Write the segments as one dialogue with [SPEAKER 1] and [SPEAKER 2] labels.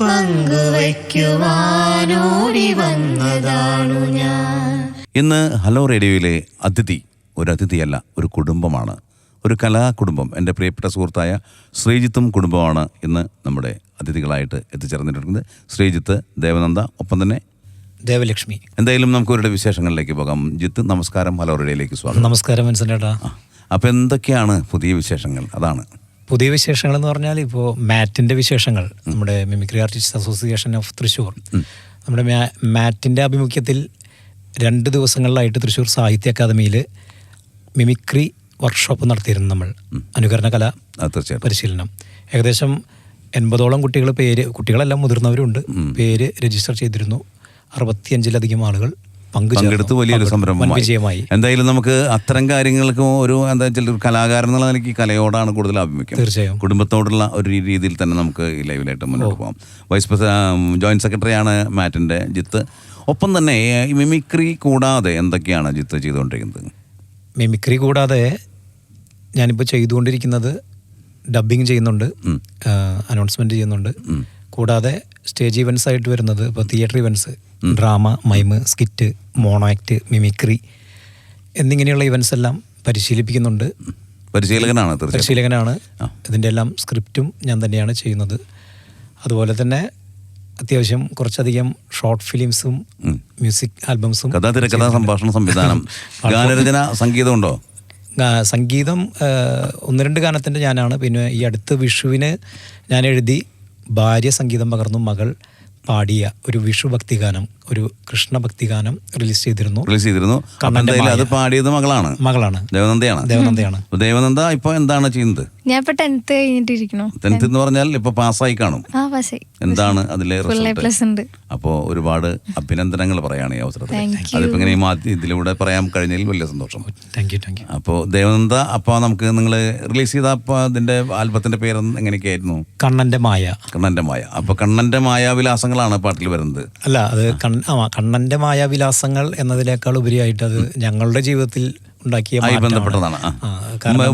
[SPEAKER 1] പങ്കുവയ്ക്കുവാനോടി വന്നതാണു ഞാൻ.
[SPEAKER 2] ഇന്ന് ഹലോ റേഡിയോയിലെ അതിഥി ഒരു അതിഥിയല്ല ഒരു കുടുംബമാണ്. ഒരു കലാകുടുംബം. എന്റെ പ്രിയപ്പെട്ട സുഹൃത്തായ ശ്രീജിത്തും കുടുംബമാണ് ഇന്ന് നമ്മുടെ അതിഥികളായിട്ട് എത്തിച്ചേർന്നിട്ടുണ്ട് ശ്രീജിത്ത് ദേവനന്ദ ഒപ്പം തന്നെ
[SPEAKER 3] ദേവലക്ഷ്മി.
[SPEAKER 2] എന്തായാലും നമുക്ക് ഇവരുടെ വിശേഷങ്ങളിലേക്ക് പോകാം. ജിത്ത് നമസ്കാരം. ഹലോ റേഡിയോയിലേക്ക് സ്വാഗതം.
[SPEAKER 3] നമസ്കാരം മനസ്സിലേട്ടാ
[SPEAKER 2] അപ്പോൾ എന്തൊക്കെയാണ് പുതിയ വിശേഷങ്ങൾ? അതാണ്.
[SPEAKER 3] പുതിയ വിശേഷങ്ങൾ എന്ന് പറഞ്ഞാൽ ഇപ്പോൾ മാറ്റിന്റെ വിശേഷങ്ങൾ. നമ്മുടെ mimicry artist association of Thrissur. നമ്മുടെ മാ- മാറ്റിന്റെ ആഭിമുഖ്യത്തിൽ രണ്ട് ദിവസങ്ങളിലായിട്ട് തൃശ്ശൂർ സാഹിത്യ അക്കാദമിയിൽ മിമിക്രി വർക്ക്ഷോപ്പ് നടത്തിയിരുന്നു നമ്മൾ. അനുകരണ കല പരിശീലനം. ഏകദേശം എൺപതോളം കുട്ടികൾ പേര് കുട്ടികളെല്ലാം മുതിർന്നവരുണ്ട്. പേര് രജിസ്റ്റർ ചെയ്തിരുന്നു. അറുപത്തിയഞ്ചിലധികം ആളുകൾ.
[SPEAKER 2] പങ്കെടുത്ത് വലിയൊരു സംരംഭം
[SPEAKER 3] വിജയമായി
[SPEAKER 2] എന്തായാലും നമുക്ക് അത്തരം കാര്യങ്ങൾക്ക് ഒരു എന്താ വെച്ചാൽ ഒരു കലാകാരൻ എന്നുള്ള നിലയ്ക്ക് കലയോടാണ് കൂടുതൽ ആഭിമുഖ്യം.
[SPEAKER 3] തീർച്ചയായും.
[SPEAKER 2] കുടുംബത്തോടുള്ള ഒരു രീതിയിൽ തന്നെ നമുക്ക് ഈ ലൈവിലായിട്ട് മുന്നോട്ട് പോകാം. വൈസ് പ്രസിഡന്റ് ജോയിന്റ് സെക്രട്ടറിയാണ് മാറ്റിന്റെ ജിത്ത്. ഒപ്പം തന്നെ മിമിക്രി കൂടാതെ എന്തൊക്കെയാണ് ജിത്ത് ചെയ്തുകൊണ്ടിരിക്കുന്നത്?
[SPEAKER 3] മിമിക്രി കൂടാതെ ഞാനിപ്പോൾ ചെയ്തുകൊണ്ടിരിക്കുന്നത് ഡബ്ബിങ് ചെയ്യുന്നുണ്ട്. അനൗൺസ്മെന്റ് ചെയ്യുന്നുണ്ട്. കൂടാതെ സ്റ്റേജ് ഇവൻസ് ആയിട്ട് വരുന്നത് ഇപ്പോൾ theatre events drama mime skit mono act mimicry എന്നിങ്ങനെയുള്ള ഇവൻസ് എല്ലാം പരിശീലിപ്പിക്കുന്നുണ്ട്.
[SPEAKER 2] പരിശീലകനാണ്
[SPEAKER 3] പരിശീലകനാണ്. ഇതിന്റെ എല്ലാം സ്ക്രിപ്റ്റും ഞാൻ തന്നെയാണ് ചെയ്യുന്നത്. അതുപോലെ തന്നെ അത്യാവശ്യം കുറച്ചധികം ഷോർട്ട് ഫിലിംസും മ്യൂസിക് ആൽബംസും
[SPEAKER 2] കഥാ തിരക്കഥാ സംഭാഷണ സംവിധാനം. ഗാനരചന സംഗീതമുണ്ടോ
[SPEAKER 3] സംഗീതം ഒന്ന് രണ്ട് ഗാനത്തിന്റെ ഞാനാണ്. പിന്നെ ഈ അടുത്ത വിഷുവിന് ഞാൻ എഴുതി ഭാര്യ സംഗീതം പകർന്നു മകൾ പാടിയ ഒരു വിഷു ഭക്തിഗാനം ഒരു കൃഷ്ണഭക്തി ഗാനം റിലീസ് ചെയ്തിരുന്നു.
[SPEAKER 2] റിലീസ് ചെയ്തിരുന്നു. അപ്പൊ എന്തായാലും അത് പാടിയത് മകളാണ്.
[SPEAKER 3] മകളാണ്.
[SPEAKER 2] ദേവനന്ദയാണ്.
[SPEAKER 3] ദേവനന്ദയാണ്.
[SPEAKER 2] അപ്പൊ ദേവനന്ദ ഇപ്പൊ എന്താണ് ചെയ്യുന്നത്?
[SPEAKER 4] ഞാൻ ഇപ്പൊ ടെൻത്ത് കഴിഞ്ഞിട്ടിരിക്കണു
[SPEAKER 2] ടെൻത്ത് എന്ന് പറഞ്ഞാൽ ഇപ്പൊ പാസ്സായി കാണും. എന്താണ് അതിലെ റിസൾട്ട്
[SPEAKER 4] പ്ലസ് ഉണ്ട്.
[SPEAKER 2] അപ്പോൾ ഒരുപാട് അഭിനന്ദനങ്ങൾ പറയാണ് ഈ അവസരത്തിൽ.
[SPEAKER 4] Thank you.
[SPEAKER 2] അതിപ്പോ ഇങ്ങനെ ഇതിലൂടെ പറയാൻ കഴിഞ്ഞതിൽ വലിയ സന്തോഷം.
[SPEAKER 3] താങ്ക് യു താങ്ക് യു
[SPEAKER 2] അപ്പോൾ ദേവനന്ദ അപ്പൊ നമുക്ക് നിങ്ങൾ റിലീസ് ചെയ്ത അപ്പൊ അതിന്റെ ആൽബത്തിന്റെ പേര് എങ്ങനെയൊക്കെയായിരുന്നു?
[SPEAKER 3] കണ്ണന്റെ മായ.
[SPEAKER 2] കണ്ണന്റെ മായ. അപ്പൊ കണ്ണന്റെ മായ വിലാസങ്ങളാണ് പാട്ടിൽ വരുന്നത്.
[SPEAKER 3] അല്ല അത് കണ്ണ ആ കണ്ണന്റെ മായാവിലാസങ്ങൾ എന്നതിനേക്കാൾ ഉപരിയായിട്ട് അത് ഞങ്ങളുടെ ജീവിതത്തിൽ ഉണ്ടാക്കിയ
[SPEAKER 2] ബന്ധപ്പെട്ടതാണ്.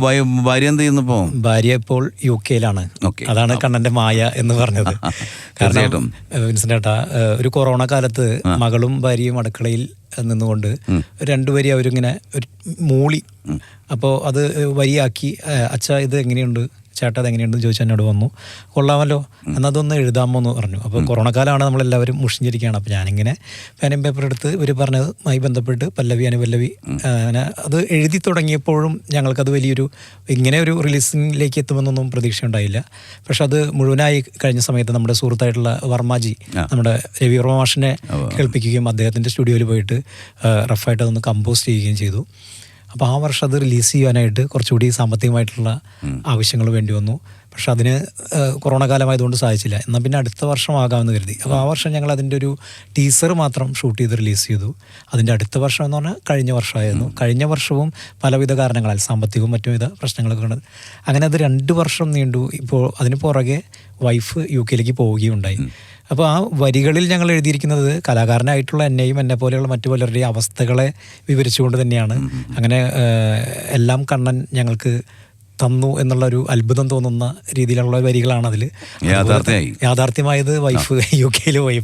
[SPEAKER 2] ഭാര്യ ഭാര്യ എന്ത് ചെയ്യുന്നപ്പോൾ
[SPEAKER 3] ഭാര്യ ഇപ്പോൾ യു കെയിലാണ് അതാണ് കണ്ണന്റെ മായ എന്ന് പറഞ്ഞത്. കാരണം വിൻസെന്റ് ഏട്ടാ ഒരു കൊറോണ കാലത്ത് മകളും ഭാര്യയും അടുക്കളയിൽ നിന്നുകൊണ്ട് രണ്ടുപേരി അവരിങ്ങനെ ഒരു മൂളി. അപ്പോൾ അത് വരിയാക്കി അച്ഛ ഇത് എങ്ങനെയുണ്ട്? ചേട്ടാ അത് എങ്ങനെയുണ്ടെന്ന് ചോദിച്ചാൽ എന്നോട് വന്നു. കൊള്ളാമല്ലോ. എന്നാൽ അതൊന്ന് എഴുതാമോ എന്ന് പറഞ്ഞു. അപ്പോൾ കൊറോണ കാലമാണ് നമ്മളെല്ലാവരും മുഷിഞ്ഞിരിക്കുകയാണ് അപ്പോൾ ഞാനിങ്ങനെ പേനയും പേപ്പർ എടുത്ത് ഇവർ പറഞ്ഞതുമായി ബന്ധപ്പെട്ട് പല്ലവി അനുപല്ലവി അങ്ങനെ അത് എഴുതി തുടങ്ങിയപ്പോഴും ഞങ്ങൾക്കത് വലിയൊരു ഇങ്ങനെ ഒരു റിലീസിങ്ങിലേക്ക് എത്തുമെന്നൊന്നും പ്രതീക്ഷ ഉണ്ടായില്ല പക്ഷെ അത് മുഴുവനായി കഴിഞ്ഞ സമയത്ത് നമ്മുടെ സുഹൃത്തായിട്ടുള്ള വർമാജി നമ്മുടെ രവി വർമ്മ മാഷിനെ കേൾപ്പിക്കുകയും അദ്ദേഹത്തിന്റെ സ്റ്റുഡിയോയിൽ പോയിട്ട് റഫായിട്ട് അതൊന്ന് കമ്പോസ് ചെയ്യുകയും ചെയ്തു. അപ്പോൾ ആ വർഷം അത് റിലീസ് ചെയ്യാനായിട്ട് കുറച്ചുകൂടി സാമ്പത്തികമായിട്ടുള്ള ആവശ്യങ്ങൾ വേണ്ടി വന്നു. പക്ഷെ അതിന് കൊറോണ കാലമായതുകൊണ്ട് സാധിച്ചില്ല. എന്നാൽ പിന്നെ അടുത്ത വർഷം ആകാമെന്ന് കരുതി. അപ്പോൾ ആ വർഷം ഞങ്ങൾ അതിന്റെ ഒരു ടീസർ മാത്രം ഷൂട്ട് ചെയ്ത് റിലീസ് ചെയ്തു. അതിന്റെ അടുത്ത വർഷം എന്ന് പറഞ്ഞാൽ കഴിഞ്ഞ വർഷമായിരുന്നു. കഴിഞ്ഞ വർഷവും പലവിധ കാരണങ്ങളാൽ സാമ്പത്തികവും മറ്റു വിധ പ്രശ്നങ്ങളൊക്കെ ഉണ്ട്. അങ്ങനെ അത് രണ്ട് വർഷം നീണ്ടു. ഇപ്പോൾ അതിന് പുറകെ വൈഫ് യു കെയിലേക്ക് പോവുകയുണ്ടായി. അപ്പോൾ ആ വരികളിൽ ഞങ്ങൾ എഴുതിയിരിക്കുന്നത് കലാകാരനായിട്ടുള്ള എന്നെയും എന്നെ പോലെയുള്ള മറ്റു പലരുടെയും അവസ്ഥകളെ വിവരിച്ചുകൊണ്ട് തന്നെയാണ്. അങ്ങനെ എല്ലാം കണ്ണൻ ഞങ്ങൾക്ക് തന്നു എന്നുള്ള ഒരു അത്ഭുതം തോന്നുന്ന രീതിയിലുള്ള വരികളാണ് അതിൽ
[SPEAKER 2] യാഥാർത്ഥ്യമായി.
[SPEAKER 3] യാഥാർത്ഥ്യമായത് വൈഫ് യു കെയിൽ പോയി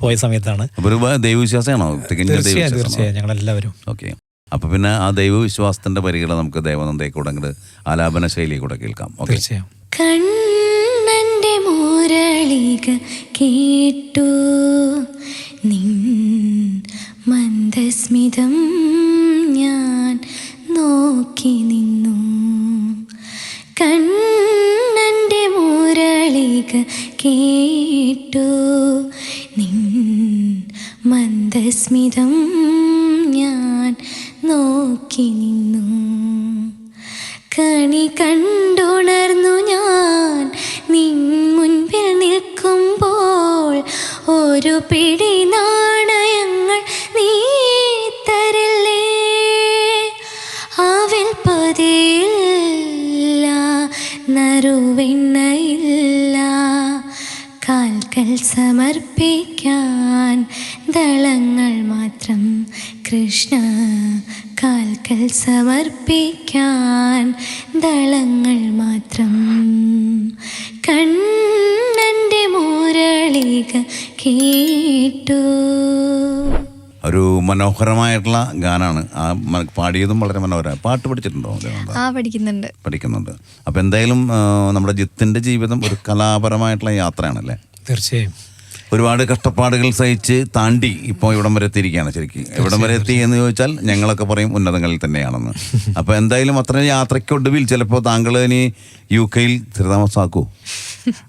[SPEAKER 3] പോയ സമയത്താണ്.
[SPEAKER 2] ഒരു ദൈവവിശ്വാസമാണോ
[SPEAKER 3] തീർച്ചയായും
[SPEAKER 2] ദൈവവിശ്വാസമാണോ?
[SPEAKER 3] തീർച്ചയായും. ഞങ്ങളെല്ലാവരും.
[SPEAKER 2] ഓക്കെ. അപ്പൊ പിന്നെ ആ ദൈവവിശ്വാസത്തിന്റെ വരികൾ നമുക്ക് ദേവനന്ദയെ കൂടെ ആലാപന ശൈലി കൂടെ കേൾക്കാം. ഓക്കെ.
[SPEAKER 3] തീർച്ചയായും.
[SPEAKER 1] മുരളിക കേട്ടു. നിൻ മന്ദസ്മിതം ഞാൻ നോക്കി നിന്നു. കണ്ണന്റെ മുരളിക കേട്ടു. നിൻ മന്ദസ്മിതം കരുവെണ്ണയില്ല കാൽക്കൽ സമർപ്പിക്കാൻ ദളങ്ങൾ മാത്രം കൃഷ്ണ. കാൽക്കൽ സമർപ്പിക്കാൻ ദളങ്ങൾ മാത്രം കണ്ണന്റെ മുരളിക കേട്ടു.
[SPEAKER 2] ഒരു മനോഹരമായിട്ടുള്ള ഗാനാണ്. ആ പാടിയതും വളരെ മനോഹരമാണ്. പാട്ട് പഠിച്ചിട്ടുണ്ടോ?
[SPEAKER 4] ആ പഠിക്കുന്നുണ്ട്.
[SPEAKER 2] പഠിക്കുന്നുണ്ട്. അപ്പം എന്തായാലും നമ്മുടെ ജിത്തിന്റെ ജീവിതം ഒരു കലാപരമായിട്ടുള്ള യാത്രയാണല്ലേ?
[SPEAKER 3] തീർച്ചയായും.
[SPEAKER 2] ഒരുപാട് കഷ്ടപ്പാടുകൾ സഹിച്ച് താണ്ടി ഇപ്പോൾ ഇവിടം വരെ എത്തിയിരിക്കുകയാണ് ശരിക്കും. ഇവിടം വരെ എത്തി എന്ന് ചോദിച്ചാൽ ഞങ്ങളൊക്കെ പറയും ഉന്നതങ്ങളിൽ തന്നെയാണെന്ന്. അപ്പോൾ എന്തായാലും അത്ര യാത്രയ്ക്കൊടുവിൽ ചിലപ്പോൾ താങ്കൾ ഇനി യു കെയിൽ സ്ഥിരതാമസമാക്കൂ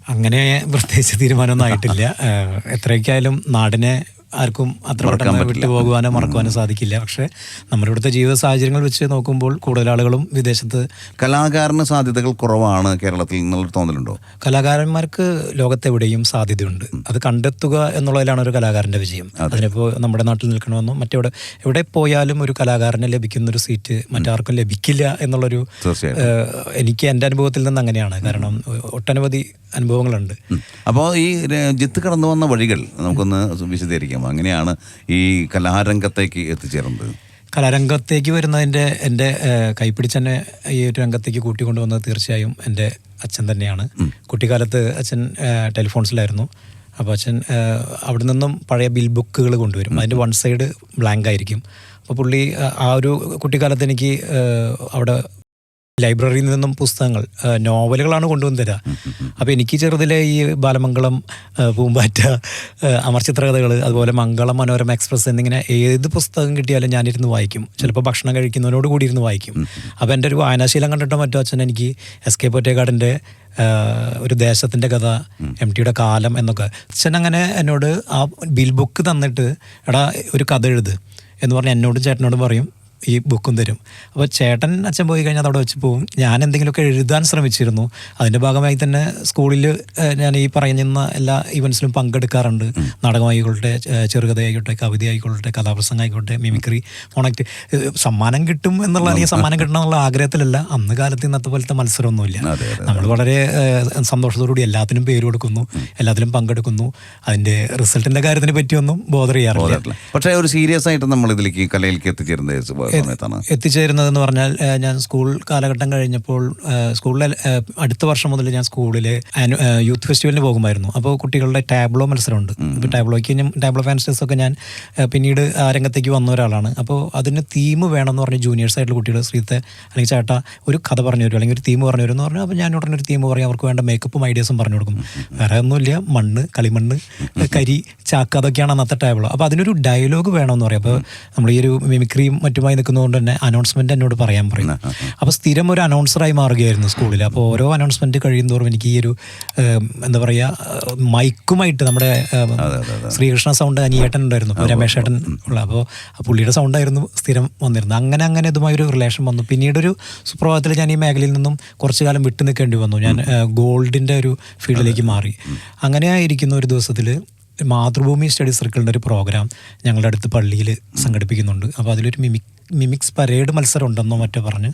[SPEAKER 3] അങ്ങനെ പ്രത്യേകിച്ച് തീരുമാനമൊന്നും ആയിട്ടില്ല. എത്രയൊക്കെയായാലും നാടിനെ ആർക്കും അത്ര പെട്ടെന്ന്
[SPEAKER 2] വിട്ടുപോകുവാനോ
[SPEAKER 3] വിട്ടു പോകുവാനോ മറക്കുവാനോ സാധിക്കില്ല. പക്ഷെ നമ്മുടെ ഇവിടുത്തെ ജീവിത സാഹചര്യങ്ങൾ വെച്ച് നോക്കുമ്പോൾ കൂടുതൽ ആളുകളും വിദേശത്ത്
[SPEAKER 2] കലാകാരന് സാധ്യതകൾ കുറവാണ് കേരളത്തിൽ നിന്നുള്ള തോന്നലുണ്ടോ?
[SPEAKER 3] കലാകാരന്മാർക്ക് ലോകത്തെവിടെയും സാധ്യതയുണ്ട്. അത് കണ്ടെത്തുക എന്നുള്ളതിലാണ് ഒരു കലാകാരന്റെ വിജയം. അതിനിപ്പോൾ നമ്മുടെ നാട്ടിൽ നിൽക്കണമെന്നോ മറ്റെവിടെ എവിടെ പോയാലും ഒരു കലാകാരനെ ലഭിക്കുന്ന ഒരു സീറ്റ് മറ്റാർക്കും ലഭിക്കില്ല എന്നുള്ളൊരു എനിക്ക് എന്റെ അനുഭവത്തിൽ നിന്ന് അങ്ങനെയാണ്. കാരണം ഒട്ടനവധി അനുഭവങ്ങളുണ്ട്.
[SPEAKER 2] അപ്പോൾ ഈ ജിത്ത് കടന്നു വന്ന വഴികൾ നമുക്കൊന്ന് വിശദീകരിക്കാം അങ്ങനെയാണ് ഈ കലാരംഗത്തേക്ക് എത്തിച്ചേർന്നത്.
[SPEAKER 3] കലാരംഗത്തേക്ക് വരുന്നതിന്റെ എന്റെ കൈപ്പിടിച്ച് തന്നെ ഈ ഒരു രംഗത്തേക്ക് കൂട്ടിക്കൊണ്ടുവന്നത് തീർച്ചയായും എന്റെ അച്ഛൻ തന്നെയാണ്. കുട്ടിക്കാലത്ത് അച്ഛൻ ടെലിഫോൺസിലായിരുന്നു. അപ്പോൾ അച്ഛൻ അവിടെ നിന്നും പഴയ ബിൽ ബുക്കുകൾ കൊണ്ടുവരും. അതിന്റെ വൺ സൈഡ് ബ്ലാങ്ക് ആയിരിക്കും അപ്പോൾ പുള്ളി ആ- ആ ഒരു കുട്ടിക്കാലത്ത് എനിക്ക് അവിടെ ലൈബ്രറിയിൽ നിന്നും പുസ്തകങ്ങൾ നോവലുകളാണ് കൊണ്ടുവന്ന് തരിക അപ്പോൾ എനിക്ക് ചെറുതിലെ ഈ ബാലമംഗളം പൂമ്പാറ്റ അമർചിത്രകഥകൾ അതുപോലെ മംഗളം മനോരമ എക്സ്പ്രസ് എന്നിങ്ങനെ ഏത് പുസ്തകം കിട്ടിയാലും ഞാനിരുന്ന് വായിക്കും. ചിലപ്പോൾ ഭക്ഷണം കഴിക്കുന്നതിനോട് കൂടി ഇരുന്ന് വായിക്കും. അപ്പോൾ എന്റെ ഒരു വായനാശീലം കണ്ടിട്ടോ മറ്റോ അച്ഛൻ എനിക്ക് എസ് കെ പൊറ്റേക്കാടിന്റെ ഒരു ദേശത്തിന്റെ കഥ എം ടിയുടെ കാലം എന്നൊക്കെ. അച്ഛൻ അങ്ങനെ എന്നോട് ആ ബിൽ ബുക്ക് തന്നിട്ട് എടാ ഒരു കഥ എഴുത് എന്ന് പറഞ്ഞ് എന്നോടും ചേട്ടനോടും പറയും ഈ ബുക്കും തരും. അപ്പോൾ ചേട്ടൻ അച്ഛൻ പോയി കഴിഞ്ഞാൽ അവിടെ വെച്ച് പോകും ഞാൻ എന്തെങ്കിലുമൊക്കെ എഴുതാൻ ശ്രമിച്ചിരുന്നു. അതിന്റെ ഭാഗമായി തന്നെ സ്കൂളിൽ ഞാൻ ഈ പറയുന്ന എല്ലാ ഇവൻസിലും പങ്കെടുക്കാറുണ്ട്. നാടകമായിക്കോട്ടെ ആയിക്കോട്ടെ കവിത ആയിക്കോട്ടെ കഥാപ്രസംഗം ആയിക്കോട്ടെ മിമിക്രി ഓണക്ട് സമ്മാനം കിട്ടും എന്നുള്ള അല്ലെങ്കിൽ സമ്മാനം കിട്ടണം എന്നുള്ള ആഗ്രഹത്തിലല്ല. അന്ന് കാലത്ത് ഇന്നത്തെ പോലത്തെ മത്സരമൊന്നുമില്ല. നമ്മൾ വളരെ സന്തോഷത്തോടുകൂടി എല്ലാത്തിനും പേര് കൊടുക്കുന്നു. എല്ലാത്തിലും പങ്കെടുക്കുന്നു. അതിന്റെ റിസൾട്ടിന്റെ കാര്യത്തിനെ പറ്റിയൊന്നും ബോധർ ചെയ്യാറില്ല.
[SPEAKER 2] പക്ഷേ ഒരു സീരിയസ് ആയിട്ട് നമ്മൾ ഇതിലേക്ക് കലയിലേക്ക് എത്തിച്ചേരുന്ന സമയത്താണ്.
[SPEAKER 3] എത്തിച്ചേരുന്നതെന്ന് പറഞ്ഞാൽ ഞാൻ സ്കൂൾ കാലഘട്ടം കഴിഞ്ഞപ്പോൾ സ്കൂളിലെ അടുത്ത വർഷം മുതൽ ഞാൻ സ്കൂളിലെ യൂത്ത് ഫെസ്റ്റിവലിന് പോകുമായിരുന്നു. അപ്പോൾ കുട്ടികളുടെ ടാബ്ലോ മത്സരമുണ്ട്. ഇപ്പോൾ ടാബ്ലോയ്ക്ക് ഞാൻ ടാബ്ലോ ഫാൻസ്റ്റേഴ്സ് ഒക്കെ ഞാൻ പിന്നീട് ആ രംഗത്തേക്ക് വന്ന ഒരാളാണ്. അപ്പോൾ അതിന് തീം വേണമെന്ന് പറഞ്ഞ് ജൂനിയേഴ്സ് ആയിട്ടുള്ള കുട്ടികൾ ശ്രീത്തെ അല്ലെങ്കിൽ ചേട്ടാ ഒരു കഥ പറഞ്ഞു തരും. അല്ലെങ്കിൽ ഒരു തീം പറഞ്ഞു തരും എന്ന് പറഞ്ഞാൽ അപ്പോൾ ഞാൻ ഉടനെ ഒരു തീം പറയും. അവർക്ക് വേണ്ട മേക്കപ്പും ഐഡിയാസും പറഞ്ഞു കൊടുക്കും. വേറെ ഒന്നുമില്ല. മണ്ണ് കളിമണ്ണ് കരി ചാക്ക് അതൊക്കെയാണ് അന്നത്തെ ടാബ്ലോ. അപ്പോൾ അതിനൊരു ഡയലോഗ് വേണമെന്ന് പറയും. അപ്പോൾ നമ്മൾ ഈ ഒരു മിമിക്രിയും മറ്റുമായി നിൽക്കുന്നതുകൊണ്ട് തന്നെ അനൗൺസ്മെന്റ് എന്നോട് പറയാൻ പറയും അപ്പോൾ സ്ഥിരം ഒരു അനൗൺസറായി മാറുകയായിരുന്നു സ്കൂളിൽ. അപ്പോൾ ഓരോ അനൗൺസ്മെന്റ് കഴിയും തോറും എനിക്ക് ഈ ഒരു എന്താ പറയുക മൈക്കുമായിട്ട് നമ്മുടെ ശ്രീകൃഷ്ണ സൗണ്ട് അനിയേട്ടൻ ഉണ്ടായിരുന്നു. രമേശ് ഏട്ടൻ ഉള്ള. അപ്പോൾ പുള്ളിയുടെ സൗണ്ടായിരുന്നു സ്ഥിരം വന്നിരുന്നത്. അങ്ങനെ അങ്ങനെ ഇതുമായി ഒരു റിലേഷൻ വന്നു. പിന്നീട് ഒരു സുപ്രഭാതത്തിൽ ഞാൻ ഈ മേഖലയിൽ നിന്നും കുറച്ചു കാലം വിട്ടു നിൽക്കേണ്ടി വന്നു. ഞാൻ ഗോൾഡിന്റെ ഒരു ഫീൽഡിലേക്ക് മാറി. അങ്ങനെ ഇരിക്കുന്ന ഒരു ദിവസത്തിൽ മാതൃഭൂമി സ്റ്റഡി സർക്കിളിന്റെ ഒരു പ്രോഗ്രാം ഞങ്ങളുടെ അടുത്ത് പള്ളിയിൽ സംഘടിപ്പിക്കുന്നുണ്ട്. അപ്പോൾ അതിലൊരു മിമിക് മിമിക്സ് പരേഡ് മത്സരം ഉണ്ടെന്നോ മറ്റോ പറഞ്ഞ്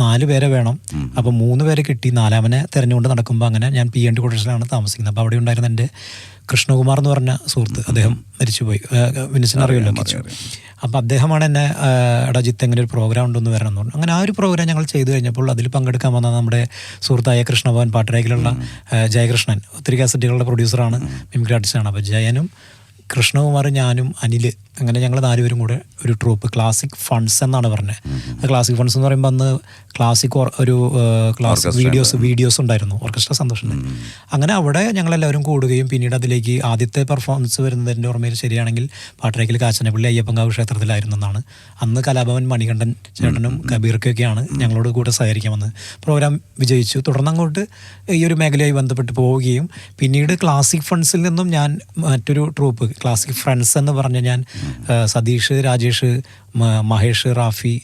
[SPEAKER 3] നാല് പേരെ വേണം. അപ്പോൾ മൂന്ന് പേരെ കിട്ടി. നാലാമനെ തിരഞ്ഞുകൊണ്ട് നടക്കുമ്പോൾ അങ്ങനെ ഞാൻ പി എൻ ടി കോട്ടേഴ്സിലാണ് താമസിക്കുന്നത്. അപ്പോൾ അവിടെ ഉണ്ടായിരുന്ന എന്റെ കൃഷ്ണകുമാർ എന്ന് പറഞ്ഞ സുഹൃത്ത് അദ്ദേഹം മരിച്ചുപോയി. വിനിസിനെ അറിയുമല്ലോ അപ്പം അപ്പോൾ അദ്ദേഹമാണ് എന്നെ എടാ ജിത്ത് എങ്ങനെ ഒരു പ്രോഗ്രാം ഉണ്ടെന്ന് വരണം എന്ന് പറഞ്ഞു. അങ്ങനെ ആ ഒരു പ്രോഗ്രാം ഞങ്ങൾ ചെയ്തു കഴിഞ്ഞപ്പോൾ അതിൽ പങ്കെടുക്കാൻ വന്ന നമ്മുടെ സുഹൃത്തായ കൃഷ്ണഭവൻ പാട്ടരേഖിലുള്ള ജയകൃഷ്ണൻ. ഒത്തിരി കാസറ്റുകളുടെ പ്രൊഡ്യൂസറാണ് മിമിക്രി ആർട്ടിസ്റ്റാണ് അപ്പോൾ ജയനും കൃഷ്ണകുമാർ ഞാനും അനിൽ അങ്ങനെ ഞങ്ങൾ നാലുപേരും കൂടെ ഒരു ട്രൂപ്പ് ക്ലാസിക് ഫണ്ട്സ് എന്നാണ് പറഞ്ഞത്. ക്ലാസിക് ഫണ്ട്സ് എന്ന് പറയുമ്പോൾ അന്ന് ക്ലാസിക് ഒരു ക്ലാസ് വീഡിയോസ് വീഡിയോസ് ഉണ്ടായിരുന്നു. ഓർക്കസ്ട്ര സന്തോഷം അങ്ങനെ അവിടെ ഞങ്ങളെല്ലാവരും കൂടുകയും പിന്നീട് അതിലേക്ക് ആദ്യത്തെ പെർഫോമൻസ് വരുന്നത് എന്റെ ഓർമ്മയിൽ ശരിയാണെങ്കിൽ പാട്ടരയ്ക്കൽ കാച്ചനപ്പള്ളി അയ്യപ്പങ്കാവ് ക്ഷേത്രത്തിലായിരുന്നു എന്നാണ്. അന്ന് കലാഭവൻ മണികണ്ഠൻ ചേട്ടനും കബീർക്കൊക്കെയാണ് ഞങ്ങളോട് കൂടെ സഹകരിക്കാൻ വന്നത്. പ്രോഗ്രാം വിജയിച്ചു. തുടർന്ന് അങ്ങോട്ട് ഈ ഒരു മേഖലയായി ബന്ധപ്പെട്ട് പോവുകയും പിന്നീട് ക്ലാസിക് ഫണ്ട്സിൽ നിന്നും ഞാൻ മറ്റൊരു ട്രൂപ്പ് ക്ലാസിക് ഫ്രണ്ട്സ് എന്ന് പറഞ്ഞ് ഞാൻ സതീഷ് രാജേഷ് മഹേഷ് റാഫി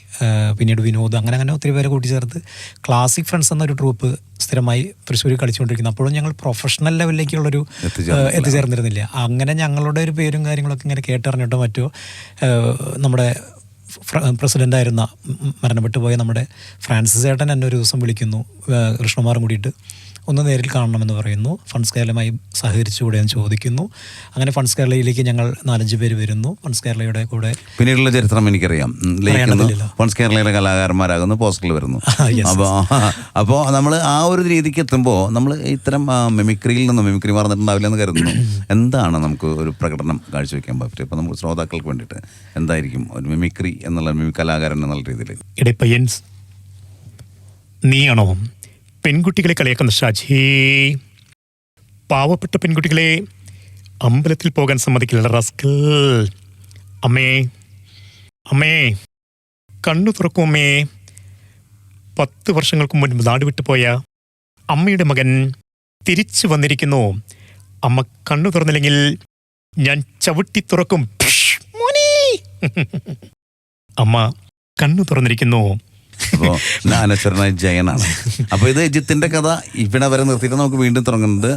[SPEAKER 3] പിന്നീട് വിനോദ് അങ്ങനെ അങ്ങനെ ഒത്തിരി പേരെ കൂട്ടിച്ചേർത്ത് ക്ലാസിക് ഫ്രണ്ട്സ് എന്നൊരു ട്രൂപ്പ് സ്ഥിരമായി തൃശ്ശൂർ കളിച്ചുകൊണ്ടിരിക്കുന്നു. അപ്പോഴും ഞങ്ങൾ പ്രൊഫഷണൽ ലെവലിലേക്കുള്ളൊരു എത്തിച്ചേർന്നിരുന്നില്ല. അങ്ങനെ ഞങ്ങളുടെ ഒരു പേരും കാര്യങ്ങളൊക്കെ ഇങ്ങനെ കേട്ടറിഞ്ഞിട്ടോ മറ്റോ നമ്മുടെ പ്രസിഡന്റായിരുന്ന മരണപ്പെട്ടു പോയ നമ്മുടെ ഫ്രാൻസിസ് ചേട്ടൻ എന്നെ ഒരു ദിവസം വിളിക്കുന്നു കൃഷ്ണകുമാറും കൂടിയിട്ട്. ഒന്ന് നേരിൽ കാണണമെന്ന് പറയുന്നു. ഫണ്ട്സ് കേരളയുമായി സഹകരിച്ചുകൂടെ എന്ന് ചോദിക്കുന്നു. അങ്ങനെ ഫണ്ട്സ് കേരളയിലേക്ക് ഞങ്ങൾ നാലഞ്ച് പേര് വരുന്നു. ഫണ്ട്സ് കേരളയുടെ കൂടെ
[SPEAKER 2] പിന്നീടുള്ള ചരിത്രം എനിക്കറിയാം. ഫണ്ട്സ് കേരളയിലെ കലാകാരന്മാരാകുന്നു പോസ്റ്ററിൽ വരുന്നു. അപ്പോൾ അപ്പോൾ നമ്മൾ ആ ഒരു രീതിക്ക് എത്തുമ്പോൾ നമ്മൾ ഇത്തരം മെമിക്രിയിൽ നിന്ന് മിമിക്രി മറന്നിട്ടുണ്ടാവില്ല എന്ന് കരുതുന്നു. എന്താണ് നമുക്ക് ഒരു പ്രകടനം കാഴ്ചവെക്കാൻ പറ്റുക ഇപ്പോൾ നമുക്ക് ശ്രോതാക്കൾക്ക് വേണ്ടിയിട്ട് എന്തായിരിക്കും ഒരു മിമിക്രി എന്നുള്ള മിമിക് കലാകാരൻ എന്നുള്ള രീതിയിൽ
[SPEAKER 5] നീയാണോ പെൺകുട്ടികളെ കളിയാക്കുന്ന ഷാജി. പാവപ്പെട്ട പെൺകുട്ടികളെ അമ്പലത്തിൽ പോകാൻ സമ്മതിക്കില്ല റസ്കൽ. അമ്മേ അമ്മേ കണ്ണു തുറക്കും അമ്മേ. പത്ത് വർഷങ്ങൾക്ക് മുൻപ് നാട് വിട്ടുപോയ അമ്മയുടെ മകൻ തിരിച്ചു വന്നിരിക്കുന്നു. അമ്മ കണ്ണു തുറന്നില്ലെങ്കിൽ ഞാൻ ചവിട്ടി തുറക്കും. അമ്മ കണ്ണു തുറന്നിരിക്കുന്നു.
[SPEAKER 2] അപ്പോൾ അനശ്വരനായ ജയനാണ്. അപ്പോൾ ഇത് ജിത്തിന്റെ കഥ ഇവിടെ വരെ നിർത്തിയിട്ട് നമുക്ക് വീണ്ടും തുടങ്ങുന്നത്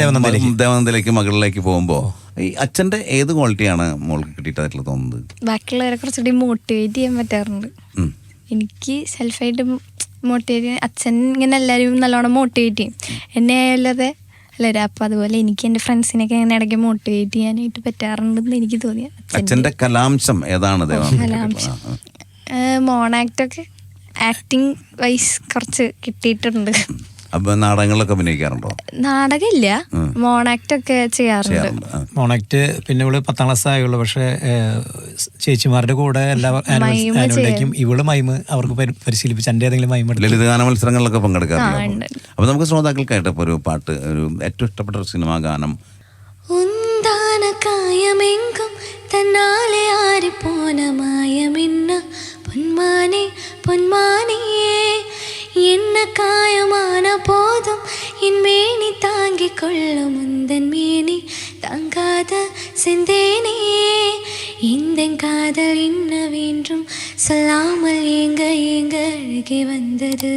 [SPEAKER 3] ദേവനന്ദയിലേക്ക്.
[SPEAKER 2] മകളിലേക്ക് പോകുമ്പോൾ ഈ അച്ഛന്റെ ഏത് ക്വാളിറ്റിയാണ് മോൾക്ക് കിട്ടിയിട്ടായിട്ടുള്ള തോന്നുന്നത്?
[SPEAKER 4] ബാക്കിയുള്ളവരെ കുറച്ചുകൂടി മോട്ടിവേറ്റ് ചെയ്യാൻ പറ്റാറുണ്ട്. എനിക്ക് സെൽഫായിട്ട് മോട്ടിവേറ്റ് ചെയ്യാൻ അച്ഛൻ ഇങ്ങനെ എല്ലാവരും നല്ലോണം മോട്ടിവേറ്റ് ചെയ്യും. എന്നെ അല്ലാതെ അല്ലേ അപ്പം അതുപോലെ എനിക്ക് എന്റെ ഫ്രണ്ട്സിനൊക്കെ ഇങ്ങനെ ഇടയ്ക്ക് മോട്ടിവേറ്റ് ചെയ്യാനായിട്ട് പറ്റാറുണ്ടെന്ന് എനിക്ക് തോന്നി
[SPEAKER 2] അച്ഛന്റെ കലാംശം ഏതാണ്
[SPEAKER 4] കലാംശം. മോണാക്റ്റൊക്കെ ആക്ടിങ് വൈസ് കുറച്ച് കിട്ടിയിട്ടുണ്ട്.
[SPEAKER 2] അപ്പൊ നാടകങ്ങളിലൊക്കെ അഭിനയിക്കാറുണ്ടോ?
[SPEAKER 4] നാടകമില്ല.
[SPEAKER 2] മോണാക്ട്
[SPEAKER 4] ഒക്കെ ചെയ്യാറുണ്ട്.
[SPEAKER 3] മോണക്റ്റ് പിന്നെ ഇവൾ പത്താം ക്ലാസ് ആയുള്ളൂ. പക്ഷേ ചേച്ചിമാരുടെ കൂടെ എല്ലാ ആനുവലിലേക്കും ഇവൾ മൈമ് അവർക്ക് പരി- പരിശീലിപ്പിച്ച് എന്റെ ഏതെങ്കിലും മൈമ്
[SPEAKER 2] ലളിതഗാന മത്സരങ്ങളിലൊക്കെ പങ്കെടുക്കാറുണ്ട്. അപ്പൊ? നമുക്ക് ശ്രോതാക്കൾക്കായിട്ട് ഇപ്പൊ ഒരു പാട്ട് ഒരു ഏറ്റവും ഇഷ്ടപ്പെട്ട ഒരു സിനിമാ ഗാനം.
[SPEAKER 1] ഉന്താന കായമെങ്കും തന്നാലെ ആരിപ്പോന മായമെന്ന பொன்மானியே என்ன காயமான போதும் என் மேனி தாங்கிக் கொள்ளும் முந்தன் மேனி தங்காத செந்தேனியே இந்த காதல் இன்ன வேண்டும் சொல்லாமல் எங்க ஏங்க அழுகி வந்தது?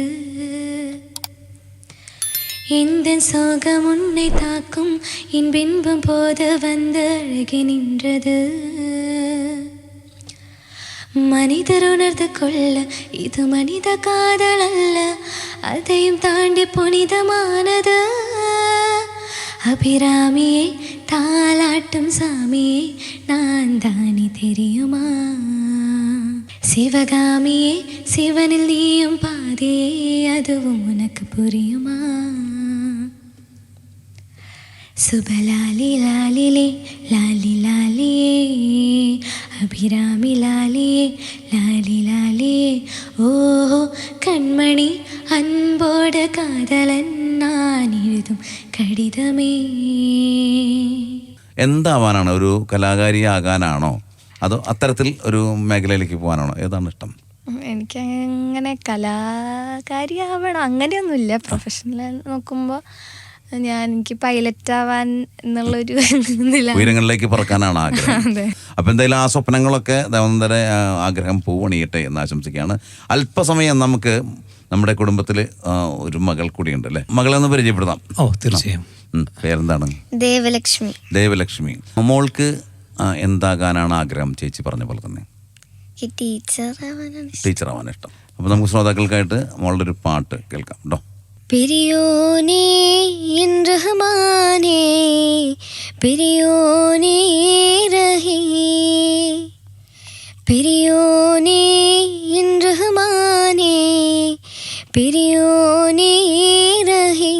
[SPEAKER 1] எந்த சோகம் உன்னை தாக்கும் என் பின்பம் போது வந்து அழுகி நின்றது? மனிதர் உணர்ந்து கொள்ள இது மனித காதல் அல்ல. அதையும் தாண்டி புனிதமானது. அபிராமியே தாலாட்டும் சாமியே நான் தானே தெரியுமா? சிவகாமியே சிவனில் நீயும் பாதே அதுவும் உனக்கு புரியுமா? സുബലാലി ലാലിലേ ലാലി ലാലിയേ അഭിരാമി ലാലിയേ ലാലി ലാലിയേ ഓഹോ കൺമണി അൻപോട് കാതലൻ ഞാൻ കടിതമേ.
[SPEAKER 2] എന്താവാനാണ്? ഒരു കലാകാരി ആകാനാണോ അതോ അത്തരത്തിൽ ഒരു മേഖലയിലേക്ക് പോകാനാണോ? ഏതാണ് ഇഷ്ടം?
[SPEAKER 4] എനിക്ക് അങ്ങനെ കലാകാരി ആവണം അങ്ങനെയൊന്നുമില്ല പ്രൊഫഷണൽ നോക്കുമ്പോൾ ഞാൻ എനിക്ക് പൈലറ്റ് ആവാൻ എന്നുള്ളൊരു
[SPEAKER 2] ഉയരങ്ങളിലേക്ക് പറക്കാനാണ് ആഗ്രഹം. അപ്പൊ എന്തായാലും ആ സ്വപ്നങ്ങളൊക്കെ ദേവനന്ദരെ ആഗ്രഹം പൂവണിയട്ടെ എന്ന് ആശംസിക്കുകയാണ്. അല്പസമയം നമുക്ക് നമ്മുടെ കുടുംബത്തിൽ ഒരു മകൾ കൂടിയുണ്ട് അല്ലേ? മകളെന്ന് പരിചയപ്പെടുത്താം.
[SPEAKER 3] ഓ തീർച്ചയായും.
[SPEAKER 2] പേരെന്താണ്?
[SPEAKER 4] ദേവലക്ഷ്മി.
[SPEAKER 2] ദേവലക്ഷ്മി. മോൾക്ക് എന്താകാനാണ് ആഗ്രഹം ചേച്ചി പറഞ്ഞ പോലെ തന്നെ?
[SPEAKER 1] ടീച്ചർ ആവാനാണ്
[SPEAKER 2] ഇഷ്ടം. അപ്പോൾ നമുക്ക് ശ്രോതാക്കൾക്കായിട്ട് മോളുടെ ഒരു പാട്ട് കേൾക്കാം. കേട്ടോ
[SPEAKER 1] பிரியோனே என் ரஹ்மானே பெரியோனே ரஹீ. பெரியோனே என் ரஹ்மானே பெரியோனே ரஹீ.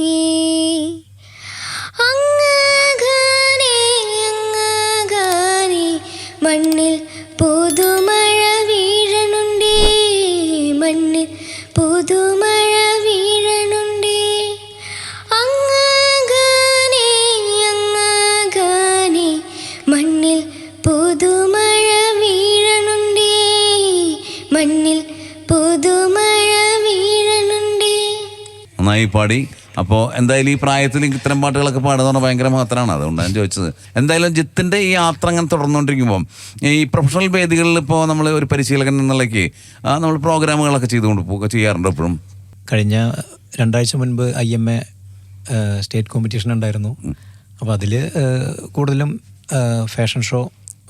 [SPEAKER 2] പാടി. അപ്പോൾ എന്തായാലും ഈ പ്രായത്തിൽ ഇത്തരം പാട്ടുകളൊക്കെ പാടുന്ന പറഞ്ഞാൽ ഭയങ്കര മഹത്തരാണ്. അതുകൊണ്ട് ഞാൻ ചോദിച്ചത്. എന്തായാലും ജിത്തിന്റെ ഈ യാത്ര അങ്ങനെ തുടർന്നുകൊണ്ടിരിക്കുമ്പോൾ ഈ പ്രൊഫഷണൽ വേദികളിൽ ഇപ്പോൾ നമ്മൾ ഒരു പരിശീലകൻ എന്നുള്ളക്ക് നമ്മൾ പ്രോഗ്രാമുകളൊക്കെ ചെയ്തുകൊണ്ട് പോകുക ചെയ്യാറുണ്ട് എപ്പോഴും?
[SPEAKER 3] കഴിഞ്ഞ രണ്ടാഴ്ച മുൻപ് I M A state competition ഉണ്ടായിരുന്നു. അപ്പോൾ അതിൽ കൂടുതലും ഫാഷൻ ഷോ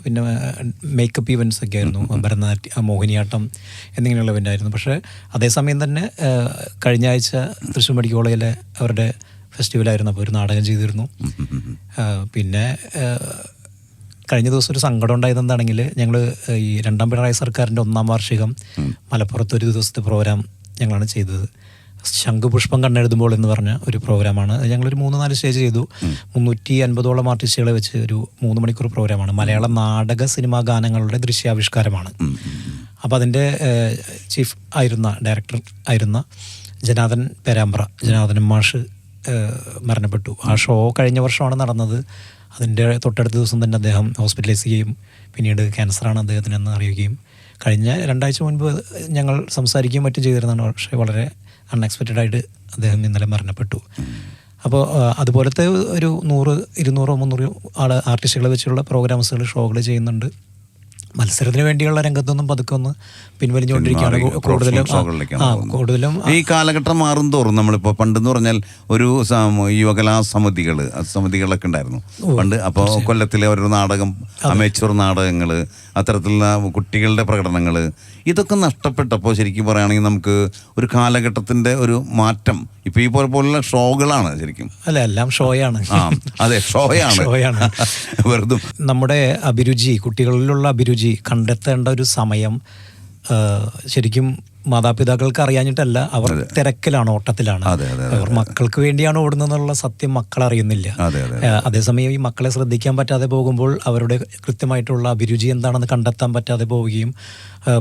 [SPEAKER 3] പിന്നെ മേക്കപ്പ് ഇവന്റ്സ് ഒക്കെ ആയിരുന്നു ഭരതനാട്യം മോഹിനിയാട്ടം എന്നിങ്ങനെയുള്ള ഇവന്റ് ആയിരുന്നു. പക്ഷേ അതേസമയം തന്നെ കഴിഞ്ഞ ആഴ്ച തൃശ്ശൂർ മെഡിക്കൽ കോളേജിലെ അവരുടെ ഫെസ്റ്റിവലായിരുന്നു അപ്പോൾ ഒരു നാടകം ചെയ്തിരുന്നു. പിന്നെ കഴിഞ്ഞ ദിവസം ഒരു സങ്കടം ഉണ്ടായത് എന്താണെങ്കിൽ ഞങ്ങൾ ഈ രണ്ടാം പിണറായി സർക്കാരിന്റെ ഒന്നാം വാർഷികം മലപ്പുറത്ത് ഒരു ദിവസത്തെ പ്രോഗ്രാം ഞങ്ങളാണ് ചെയ്തത്. ശംഖുപുഷ്പം കണ്ണെഴുതുമ്പോൾ എന്ന് പറഞ്ഞ ഒരു പ്രോഗ്രാമാണ്. ഞങ്ങളൊരു മൂന്ന് നാല് സ്റ്റേജ് ചെയ്തു. മുന്നൂറ്റി അൻപതോളം ആർട്ടിസ്റ്റുകളെ വെച്ച് ഒരു മൂന്ന് മണിക്കൂർ പ്രോഗ്രാമാണ്. മലയാള നാടക സിനിമാ ഗാനങ്ങളുടെ ദൃശ്യാവിഷ്കാരമാണ്. അപ്പോൾ അതിന്റെ ചീഫ് ആയിരുന്ന ഡയറക്ടർ ആയിരുന്ന ജനാർദ്ദൻ പേരാമ്പ്ര. ജനാർദ്ദൻ മാഷ് മരണപ്പെട്ടു. ആ ഷോ കഴിഞ്ഞ വർഷമാണ് നടന്നത്. അതിന്റെ തൊട്ടടുത്ത ദിവസം തന്നെ അദ്ദേഹം ഹോസ്പിറ്റലൈസ് ചെയ്യുകയും പിന്നീട് ക്യാൻസറാണ് അദ്ദേഹത്തിനെന്ന് അറിയുകയും. കഴിഞ്ഞ രണ്ടാഴ്ച മുൻപ് ഞങ്ങൾ സംസാരിക്കുകയും മറ്റും ചെയ്തിരുന്നതാണ്. പക്ഷേ വളരെ അൺഎക്സ്പെക്റ്റഡ് ആയിട്ട് അദ്ദേഹം ഇന്നലെ മരണപ്പെട്ടു. അപ്പോൾ അതുപോലത്തെ ഒരു നൂറ് ഇരുന്നൂറോ മുന്നൂറോ ആൾ ആർട്ടിസ്റ്റുകളെ വെച്ചുള്ള പ്രോഗ്രാംസുകൾ ഷോകൾ ചെയ്യുന്നുണ്ട്. മത്സരത്തിന് വേണ്ടിയുള്ള രംഗത്തൊന്നും പതുക്കെ ഒന്ന് പിൻവലിഞ്ഞുകൊണ്ടിരിക്കുകയാണ്. കൂടുതലും. കൂടുതലും
[SPEAKER 2] ഈ കാലഘട്ടം മാറും തോറും നമ്മളിപ്പോൾ പണ്ടെന്ന് പറഞ്ഞാൽ ഒരു യുവകലാ സമിതികൾ സമിതികളൊക്കെ ഉണ്ടായിരുന്നു. പണ്ട് അപ്പോൾ കൊല്ലത്തിലെ ഓരോ നാടകം അമേച്ചൂർ നാടകങ്ങൾ അത്തരത്തിലുള്ള കുട്ടികളുടെ പ്രകടനങ്ങൾ ഇതൊക്കെ നഷ്ടപ്പെട്ടപ്പോൾ ശരിക്കും പറയുകയാണെങ്കിൽ നമുക്ക് ഒരു കാലഘട്ടത്തിന്റെ ഒരു മാറ്റം. ഇപ്പൊ ഈ പോലെ പോലുള്ള ഷോകളാണ് ശരിക്കും.
[SPEAKER 3] അല്ല എല്ലാം ഷോയാണ്.
[SPEAKER 2] അതെ ഷോയാണ്.
[SPEAKER 3] ഷോയാണ്.
[SPEAKER 2] വെറുതെ.
[SPEAKER 3] നമ്മുടെ അഭിരുചി കുട്ടികളിലുള്ള അഭിരുചി കണ്ടെത്തേണ്ട ഒരു സമയം ശരിക്കും മാതാപിതാക്കൾക്ക് അറിയാഞ്ഞിട്ടല്ല അവർ തിരക്കിലാണ് ഓട്ടത്തിലാണ്. അവർ മക്കൾക്ക് വേണ്ടിയാണ് ഓടുന്നതെന്നുള്ള സത്യം മക്കൾ അറിയുന്നില്ല.
[SPEAKER 2] അതെ, അതെ,
[SPEAKER 3] അതേസമയം ഈ മക്കളെ ശ്രദ്ധിക്കാൻ പറ്റാതെ പോകുമ്പോൾ അവരുടെ കൃത്യമായിട്ടുള്ള അഭിരുചി എന്താണെന്ന് കണ്ടെത്താൻ പറ്റാതെ പോവുകയും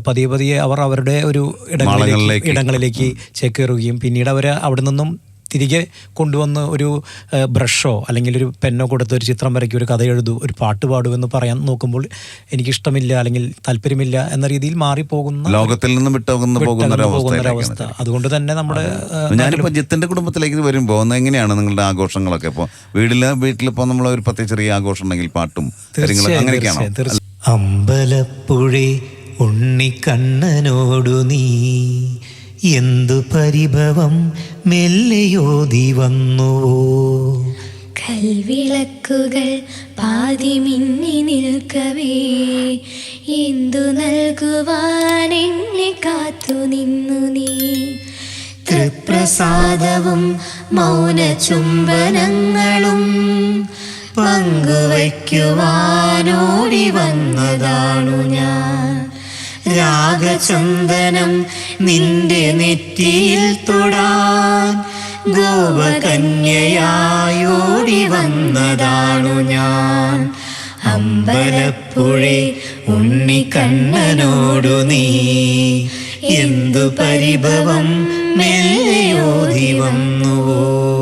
[SPEAKER 3] പതിയെ പതിയെ അവർ അവരുടെ ഒരു ഇടങ്ങളിലേക്ക്. ഇടങ്ങളിലേക്ക് ചേക്കേറുകയും പിന്നീട് അവർ അവിടെ നിന്നും തിരികെ കൊണ്ടുവന്ന് ഒരു ബ്രഷോ അല്ലെങ്കിൽ ഒരു പെന്നോ കൊടുത്ത് ഒരു ചിത്രം വരയ്ക്കും ഒരു കഥ എഴുതു ഒരു പാട്ട് പാടൂ എന്ന് പറയാൻ നോക്കുമ്പോൾ എനിക്കിഷ്ടമില്ല അല്ലെങ്കിൽ താല്പര്യമില്ല എന്ന രീതിയിൽ മാറിപ്പോകുന്ന
[SPEAKER 2] ലോകത്തിൽ നിന്നും വിട്ടകന്ന് പോകുന്ന
[SPEAKER 3] ഒരവസ്ഥ അവസ്ഥ. അതുകൊണ്ട് തന്നെ നമ്മുടെ
[SPEAKER 2] ഞാനിപ്പോൾ ജിത്തിന്റെ കുടുംബത്തിലേക്ക് വരുമ്പോൾ ഒന്ന് എങ്ങനെയാണ് നിങ്ങളുടെ ആഘോഷങ്ങളൊക്കെ? ഇപ്പോൾ വീട്ടിൽ വീട്ടിലിപ്പോൾ നമ്മൾ ഒരു പ്രത്യേക ചെറിയ ആഘോഷം ഉണ്ടെങ്കിൽ പാട്ടും
[SPEAKER 3] അമ്പലപ്പുഴ
[SPEAKER 2] അങ്ങനെയൊക്കെയാണോ
[SPEAKER 3] ഉണ്ണിക്കണ്ണനോടു നീ എന്തു പരിഭവം മെല്ലയോതി വന്നുവോ?
[SPEAKER 1] കൽവിളക്കുകൾ പാതി മിന്നി നിൽക്കവേ. എന്തു നൽകുവാൻ എന്നെ കാത്തു നിന്നു നീ? തൃപ്രസാദവും മൗന ചുംബനങ്ങളും പങ്കുവയ്ക്കുവാനോടി വന്നതാണു ഞാൻ. രാഗചന്ദനം നിന്റെ നെറ്റിയിൽ തൊടാൻ ഗോപകന്യയായോടി വന്നതാണു ഞാൻ. അമ്പലപ്പുഴേ ഉണ്ണിക്കണ്ണനോടു നീ എന്തു പരിഭവം മെല്ലയോതി വന്നുവോ?